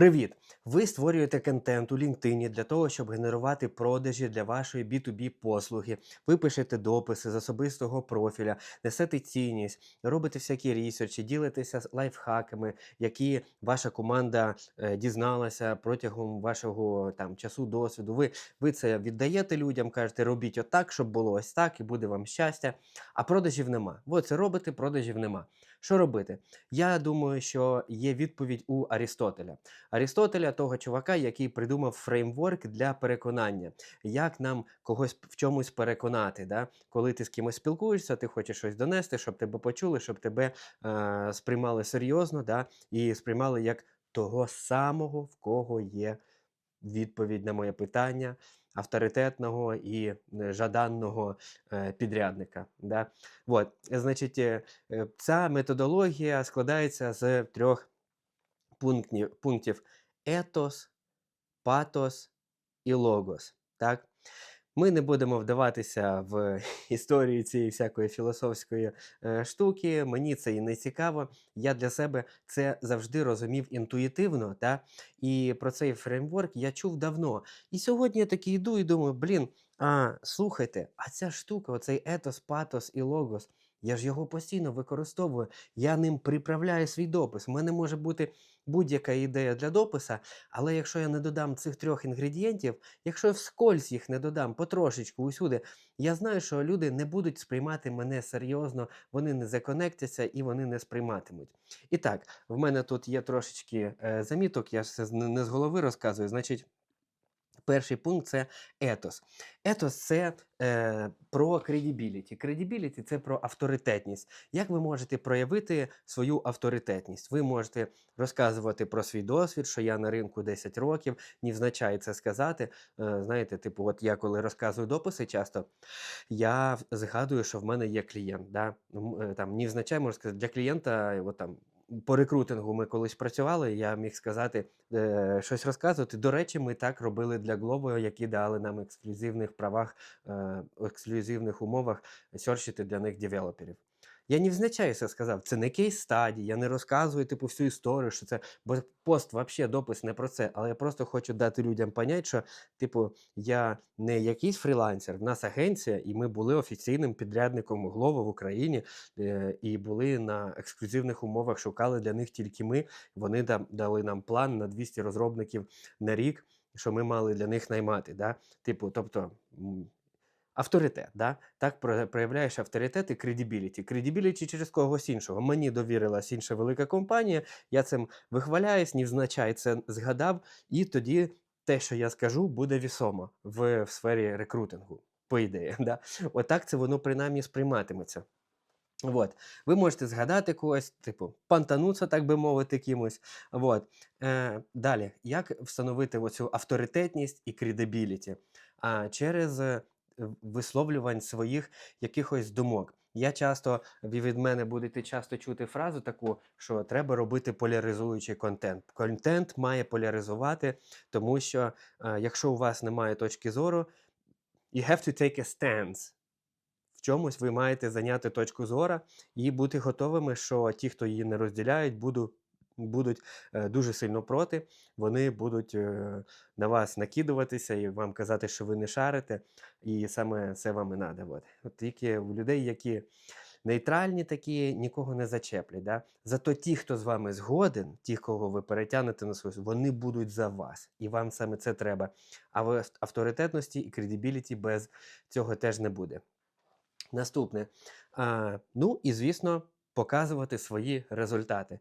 Привіт! Ви створюєте контент у LinkedIn для того, щоб генерувати продажі для вашої B2B послуги. Ви пишете дописи з особистого профіля, несете цінність, робите всякі ресерчі, ділитеся лайфхаками, які ваша команда е, дізналася протягом вашого там часу досвіду. Ви, ви це віддаєте людям, кажете, робіть отак, щоб було ось так, і буде вам щастя. А продажів нема. Ви це робите, продажів нема. Що робити? Я думаю, що є відповідь у Арістотеля. Арістотеля, того чувака, який придумав фреймворк для переконання, як нам когось в чомусь переконати. Да? Коли ти з кимось спілкуєшся, ти хочеш щось донести, щоб тебе почули, щоб тебе е, сприймали серйозно, да? і сприймали як того самого, в кого є відповідь на моє питання, авторитетного і е, жаданного е, підрядника. Да? От, Значить, ця методологія складається з трьох пунктів, пунктів етос, патос і логос. Так? Ми не будемо вдаватися в історію цієї всякої філософської е, штуки. Мені це і не цікаво. Я для себе це завжди розумів інтуїтивно. Та? І про цей фреймворк я чув давно. І сьогодні я таки йду і думаю, блін, а слухайте, а ця штука, оцей етос, патос і логос. Я ж його постійно використовую, я ним приправляю свій допис. У мене може бути будь-яка ідея для дописа, але якщо я не додам цих трьох інгредієнтів, якщо я вскользь їх не додам потрошечку усюди, я знаю, що люди не будуть сприймати мене серйозно, вони не законектяться і вони не сприйматимуть. І так, в мене тут є трошечки е, заміток, я ж це не з голови розказую. Значить, Перший пункт це етос. Етос це е, про credibility. Credibility – це про авторитетність. Як ви можете проявити свою авторитетність? Ви можете розказувати про свій досвід, що я на ринку 10 років, ні взначай це сказати. Е, знаєте, типу, от я коли розказую дописи часто, я згадую, що в мене є клієнт. Да? Е, Там, ні взначай можу сказати, для клієнта, е, от там. По рекрутингу ми колись працювали, я міг сказати, е, щось розказувати. До речі, ми так робили для Glovo, які дали нам ексклюзивних правах, е, ексклюзивних умовах серчити для них девелоперів. Я не взначай це сказав. Це не кейс стадії, я не розказую типу всю історію, що це бо пост взагалі допис не про це. Але я просто хочу дати людям понять, що типу я не якийсь фрілансер, в нас агенція, і ми були офіційним підрядником Glovo в Україні е, і були на ексклюзивних умовах, шукали для них тільки ми. Вони дам- дали нам план на 200 розробників на рік, що ми мали для них наймати. Да? Типу, тобто. Авторитет, да? так проявляєш авторитет і кредібіліті. Кредібіліті через когось іншого. Мені довірилась інша велика компанія, я цим вихваляюсь, невзначай це згадав, і тоді те, що я скажу, буде вісомо в, в сфері рекрутингу, по ідеї. Да? Отак це воно принаймні сприйматиметься. От. Ви можете згадати когось, типу, пантануться, так би мовити, кимось. От. Е, далі, як встановити оцю авторитетність і кредибіліті? А, через е, висловлювань своїх якихось думок. Я часто від мене будете часто чути фразу таку, що треба робити поляризуючий контент. Контент має поляризувати, тому що е, якщо у вас немає точки зору, you have to take a stance в чомусь ви маєте зайняти точку зору і бути готовими, що ті, хто її не розділяють, буду, будуть е, дуже сильно проти. Вони будуть е, на вас накидуватися і вам казати, що ви не шарите, і саме це вам і треба. От. Тільки у людей, які нейтральні такі, нікого не зачеплять. Да? Зато ті, хто з вами згоден, ті, кого ви перетягнете на свою, вони будуть за вас. І вам саме це треба. А в авторитетності і кредибіліті без цього теж не буде. Наступне. А, ну і, звісно, показувати свої результати,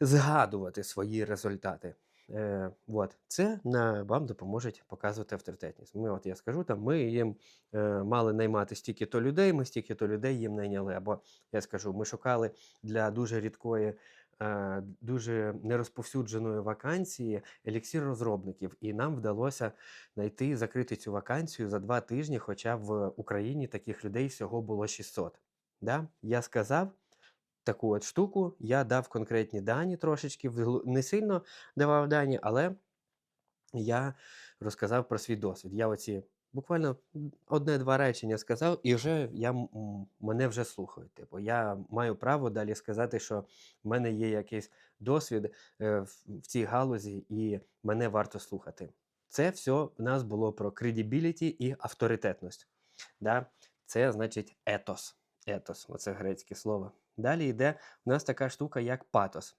згадувати свої результати. Е, от. Це на, вам допоможе показувати авторитетність. Ми, от я скажу, там, ми їм е, мали наймати стільки-то людей, ми стільки-то людей їм найняли. Або я скажу, ми шукали для дуже рідкої, е, дуже нерозповсюдженої вакансії еліксір розробників, і нам вдалося знайти закрити цю вакансію за два тижні, хоча в Україні таких людей всього було 600. Да? Я сказав таку от штуку, я дав конкретні дані трошечки, не сильно давав дані, але я розказав про свій досвід. Я оці буквально одне-два речення сказав, і вже я, мене вже слухають. Типу, я маю право далі сказати, що в мене є якийсь досвід е, в, цій галузі, і мене варто слухати. Це все в нас було про credibility і авторитетність. Да? Це значить етос. Етос, оце грецьке слово. Далі йде у нас така штука, як патос.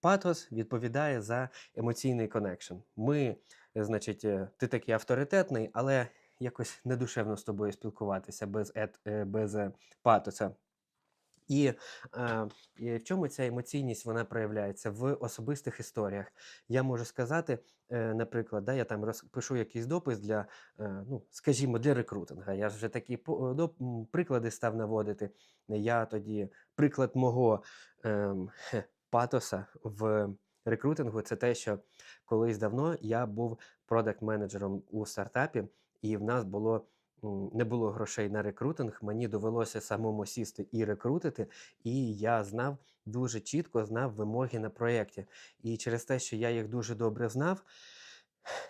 Патос відповідає за емоційний коннекшн. Ми, е, значить, е, ти такий авторитетний, але якось недушевно з тобою спілкуватися без, ет, е, без патоса. І, е, в чому ця емоційність вона проявляється? В особистих історіях. Я можу сказати, е, наприклад, да, я там роз, пишу якийсь допис для, е, ну, скажімо, для рекрутинга. Я вже такі приклади став наводити. Я тоді приклад мого ем, патоса в рекрутингу це те, що колись давно я був продакт-менеджером у стартапі, і в нас було не було грошей на рекрутинг, мені довелося самому сісти і рекрутити, і я знав дуже чітко знав вимоги на проєкті. І через те, що я їх дуже добре знав,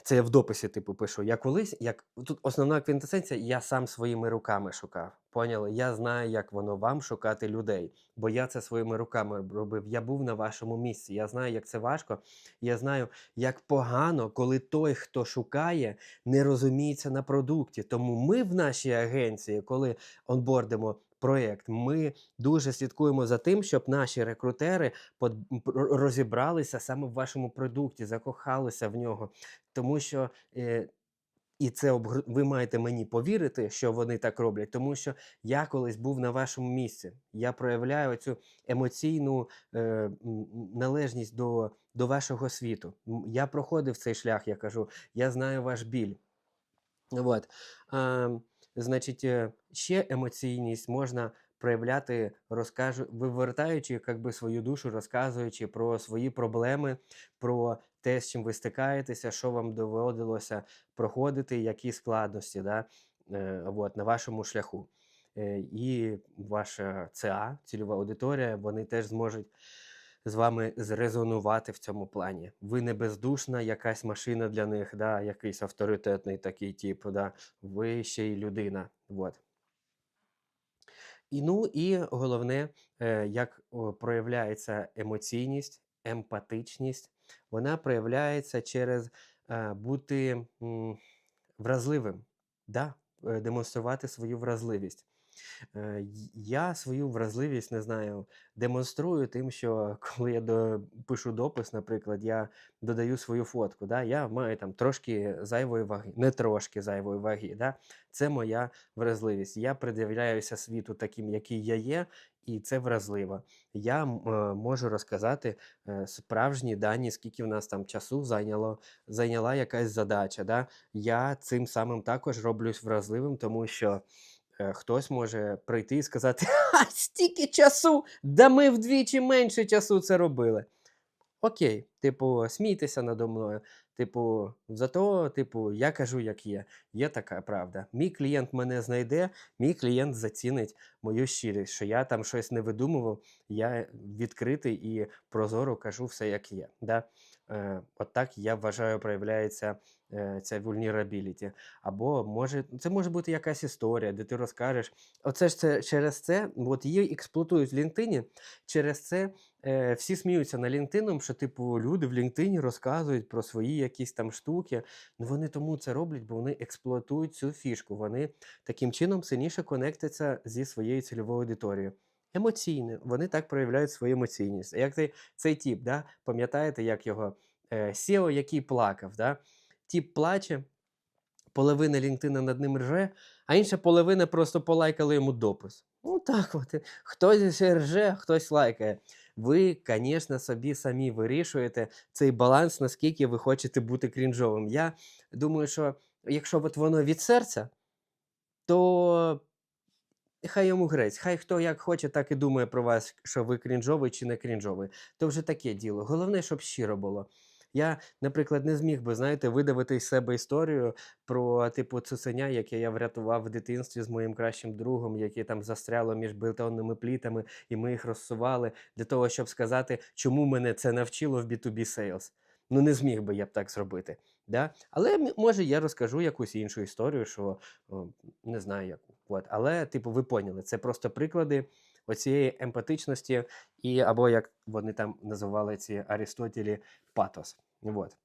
це я в дописі, типу, пишу. Я колись, як тут основна квінтесенція, я сам своїми руками шукав. Поняли? Я знаю, як воно вам шукати людей, бо я це своїми руками робив. Я був на вашому місці. Я знаю, як це важко. Я знаю, як погано, коли той, хто шукає, не розуміється на продукті. Тому ми в нашій агенції, коли онбордимо проєкт, ми дуже слідкуємо за тим, щоб наші рекрутери розібралися саме в вашому продукті, закохалися в нього. Тому що е, і це обгр... ви маєте мені повірити, що вони так роблять, тому що я колись був на вашому місці. Я проявляю цю емоційну е, належність до, до вашого світу. Я проходив цей шлях, я кажу, я знаю ваш біль. Вот. А, значить, е, ще емоційність можна проявляти, розкажу, вивертаючи би, свою душу, розказуючи про свої проблеми, про те, з чим ви стикаєтеся, що вам доводилося проходити, які складності да, е, от, на вашому шляху. Е, І ваша ЦА, цільова аудиторія, вони теж зможуть з вами зрезонувати в цьому плані. Ви не бездушна якась машина для них, да, якийсь авторитетний такий тип, да, ви ще й людина. Вот. І ну і головне, е, як проявляється емоційність, емпатичність, вона проявляється через е, бути вразливим, да, е, демонструвати свою вразливість. Е, Я свою вразливість не знаю, демонструю тим, що коли я до, пишу допис, наприклад, я додаю свою фотку. Да? Я маю там трошки зайвої ваги, не трошки зайвої ваги. Да? Це моя вразливість. Я пред'являюся світу таким, який я є, і це вразливо. Я е, можу розказати е, справжні дані, скільки в нас там часу зайняло, зайняла якась задача. Да? Я цим самим також роблюсь вразливим, тому що хтось може прийти і сказати: Ха, стільки часу! Да ми вдвічі менше часу це робили. Окей, типу, смійтеся надо мною. Типу, зато, типу, я кажу, як є. Є така правда. Мій клієнт мене знайде, мій клієнт зацінить мою щирість, що я там щось не видумував, я відкритий і прозоро кажу все, як є. Да? Е, от так я вважаю, проявляється е, ця vulnerability. Або може, це може бути якась історія, де ти розкажеш. Оце ж це через це, от її експлуатують в LinkedIn, через це е, всі сміються на LinkedIn, що типу люди в LinkedIn розказують про свої якісь там штуки. Ну вони тому це роблять, бо вони експлуатують цю фішку. Вони таким чином сильніше конектяться зі своєю цільовою аудиторією. Емоційно, вони так проявляють свою емоційність. Як цей, цей тіп, да? пам'ятаєте, як його е, який плакав? Да? Тіп плаче, половина LinkedIn над ним рже, а інша половина просто полайкали йому допис. Ну так от. Хтось рже, хтось лайкає. Ви, звісно, собі самі вирішуєте цей баланс, наскільки ви хочете бути крінжовим. Я думаю, що якщо от воно від серця, то хай йому грець. Хай хто як хоче, так і думає про вас, що ви крінжовий чи не крінжовий. То вже таке діло. Головне, щоб щиро було. Я, наприклад, не зміг би, знаєте, видавити з себе історію про типу цуценя, яке я врятував в дитинстві з моїм кращим другом, яке там застряло між бетонними плітами, і ми їх розсували для того, щоб сказати, чому мене це навчило в B2B Sales. Ну, не зміг би я б так зробити. Да? Але може я розкажу якусь іншу історію, що о, не знаю яку. От. Але, типу, ви поняли, це просто приклади оцієї емпатичності, і або як вони там називали ці Арістотелі патос. От.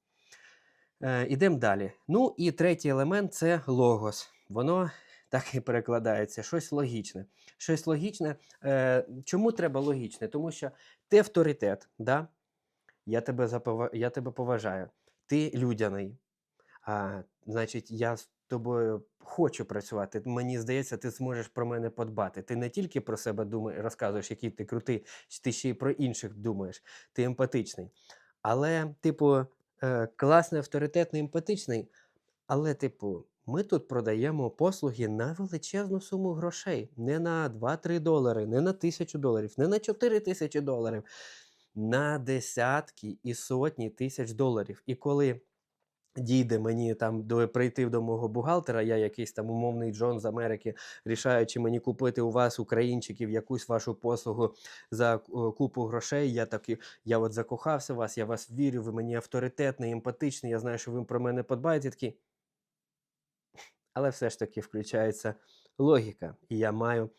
Е, ідемо далі. Ну і третій елемент це логос. Воно так і перекладається, щось логічне. Щось логічне. Е, чому треба логічне? Тому що ти авторитет, да? я, тебе запова... я тебе поважаю, ти людяний. А, значить, я з тобою хочу працювати. Мені здається, ти зможеш про мене подбати. Ти не тільки про себе думаєш, розказуєш, який ти крутий, ти ще й про інших думаєш. Ти емпатичний. Але, типу, е, класний, авторитетний, емпатичний. Але, типу, ми тут продаємо послуги на величезну суму грошей. Не на 2-3 долари, не на тисячу доларів, не на 4 тисячі доларів, на десятки і сотні тисяч доларів. І коли дійде мені там до прийти до мого бухгалтера, я якийсь там умовний Джон з Америки, рішаю, чи мені купити у вас, українчиків, якусь вашу послугу за е, купу грошей. Я такий, я от закохався в вас, я вас вірю, ви мені авторитетний, емпатичний, я знаю, що ви про мене подбаєте. Такий. Але все ж таки включається логіка, і я маю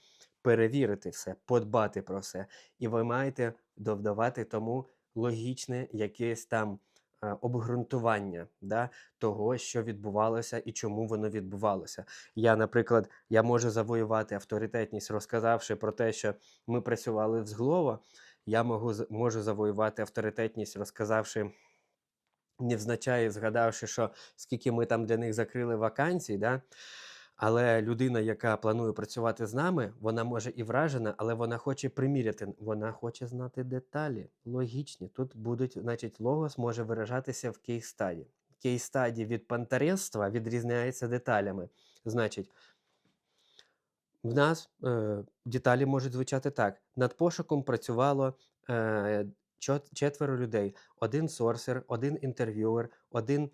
перевірити все, подбати про все. І ви маєте додавати тому логічне якесь там обґрунтування да, того, що відбувалося і чому воно відбувалося. Я, наприклад, я можу завоювати авторитетність, розказавши про те, що ми працювали взглово. Я можу, можу завоювати авторитетність, розказавши невзначай згадавши, що скільки ми там для них закрили вакансій, да? Але людина, яка планує працювати з нами, вона може і вражена, але вона хоче приміряти, вона хоче знати деталі, логічні. Тут будуть, значить, логос може виражатися в кейс-стаді. Кейс-стаді від пантарєства відрізняється деталями. Значить, в нас е, деталі можуть звучати так: над пошуком працювало е, четверо людей: один сорсер, один інтерв'юер, один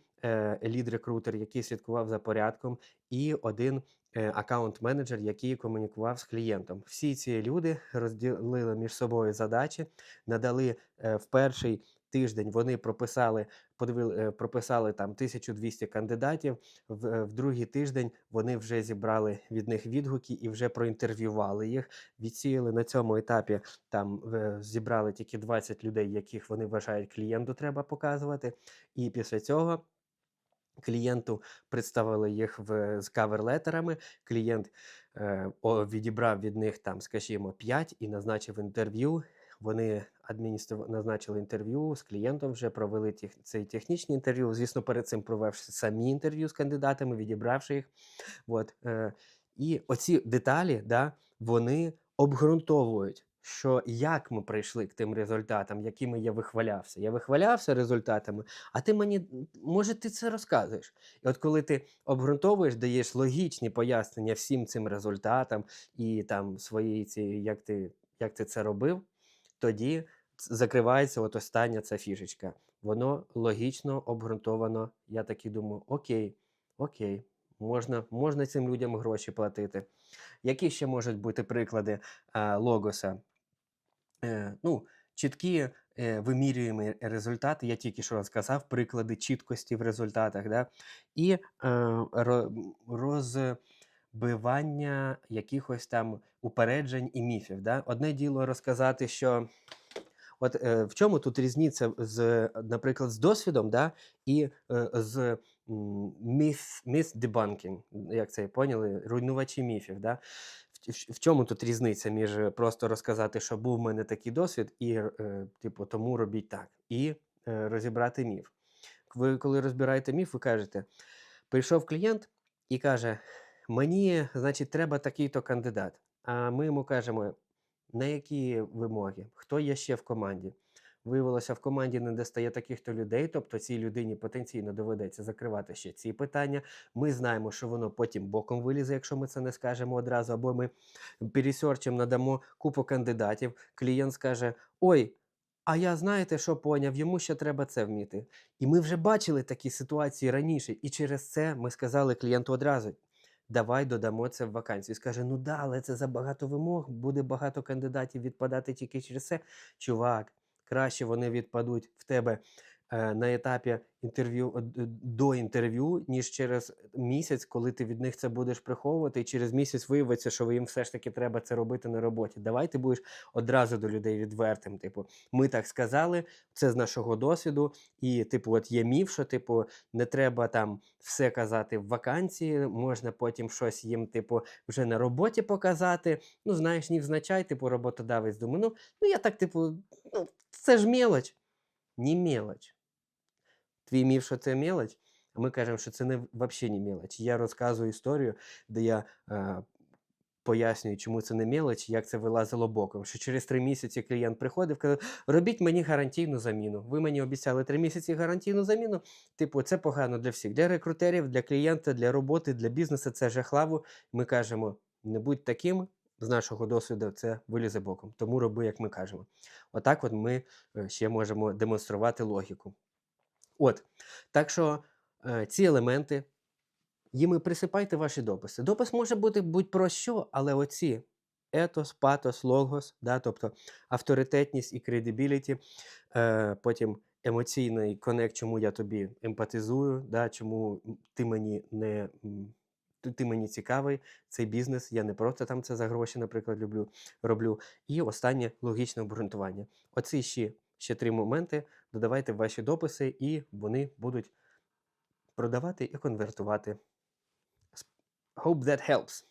лід-рекрутер, який слідкував за порядком, і один е, аккаунт-менеджер, який комунікував з клієнтом. Всі ці люди розділили між собою задачі, надали е, в перший тиждень. Вони прописали, подивили, е, прописали там 1200 кандидатів. В, е, в другий тиждень вони вже зібрали від них відгуки і вже проінтерв'ювали їх. Відсіяли на цьому етапі. Там е, зібрали тільки 20 людей, яких вони вважають клієнту треба показувати. І після цього. Клієнту представили їх в, з каверлетерами. Клієнт е, о, відібрав від них там, скажімо, 5 і назначив інтерв'ю. Вони адміністру... назначили інтерв'ю з клієнтом, вже провели тех... цей технічне інтерв'ю. Звісно, перед цим провевши самі інтерв'ю з кандидатами, відібравши їх. От, е, і оці деталі, да, вони обґрунтовують, що як ми прийшли к тим результатам, якими я вихвалявся. Я вихвалявся результатами, а ти мені, може, ти це розказуєш. І от коли ти обґрунтовуєш, даєш логічні пояснення всім цим результатам і там своїй ці, як ти, як ти це робив, тоді закривається от остання ця фішечка. Воно логічно обґрунтовано. Я таки думаю, окей, окей, можна, можна цим людям гроші платити. Які ще можуть бути приклади а, логоса? Е, ну, чіткі е, вимірюємо результати. Я тільки що розказав приклади чіткості в результатах, да? і е, розбивання якихось там упереджень і міфів. Да? Одне діло розказати, що От е, в чому тут різниця з, наприклад, з досвідом, да, і е, з міф, дебанкінг, як це поняли, руйнувачі міфів. Да? В, в, в чому тут різниця між е, просто розказати, що був в мене такий досвід, і е, типу, тому робіть так, і е, розібрати міф. Ви коли розбираєте міф, ви кажете, прийшов клієнт і каже: мені, значить, треба такий-то кандидат. А ми йому кажемо, на які вимоги, хто є ще в команді. Виявилося, в команді не достає таких-то людей, тобто цій людині потенційно доведеться закривати ще ці питання. Ми знаємо, що воно потім боком вилізе, якщо ми це не скажемо одразу, або ми пересерчимо, надамо купу кандидатів. Клієнт скаже: Ой, а я знаєте, що поняв, йому ще треба це вміти. І ми вже бачили такі ситуації раніше, і через це ми сказали клієнту одразу. Давай додамо це в вакансію. Скаже: ну да, але це забагато вимог, буде багато кандидатів відпадати тільки через це. Чувак, краще вони відпадуть в тебе на етапі інтерв'ю е, до інтерв'ю, ніж через місяць, коли ти від них це будеш приховувати, і через місяць виявиться, що їм все ж таки треба це робити на роботі. Давай ти будеш одразу до людей відвертим. Типу, ми так сказали, це з нашого досвіду, і типу, от є міф, що типу не треба там все казати в вакансії, можна потім щось їм, типу, вже на роботі показати. Ну, знаєш, невзначай, типу, роботодавець думає, ну, ну я так, типу, ну, це ж мелоч. Не мелоч. Твій міф, що це мелоч, а ми кажемо, що це не взагалі не мелоч. Я розказую історію, де я е, пояснюю, чому це не мелоч, як це вилазило боком. Що через три місяці клієнт приходив, казав, робіть мені гарантійну заміну. Ви мені обіцяли три місяці гарантійну заміну. Типу, це погано для всіх. Для рекрутерів, для клієнта, для роботи, для бізнесу це жахливо. Ми кажемо, не будь таким. З нашого досвіду це вилізе боком. Тому роби, як ми кажемо. Отак, от ми е, ще можемо демонструвати логіку. От. Так що е, ці елементи, їми присипайте ваші дописи. Допис може бути будь-про що, але оці етос, патос, логос, да, тобто авторитетність і кредибіліті, е, потім емоційний конект, чому я тобі емпатизую, да, чому ти мені не. ти- мені цікавий, цей бізнес, я не просто там це за гроші, наприклад, люблю, роблю. І останнє логічне обґрунтування. Оці ще, ще три моменти додавайте ваші дописи, і вони будуть продавати і конвертувати. Hope that helps.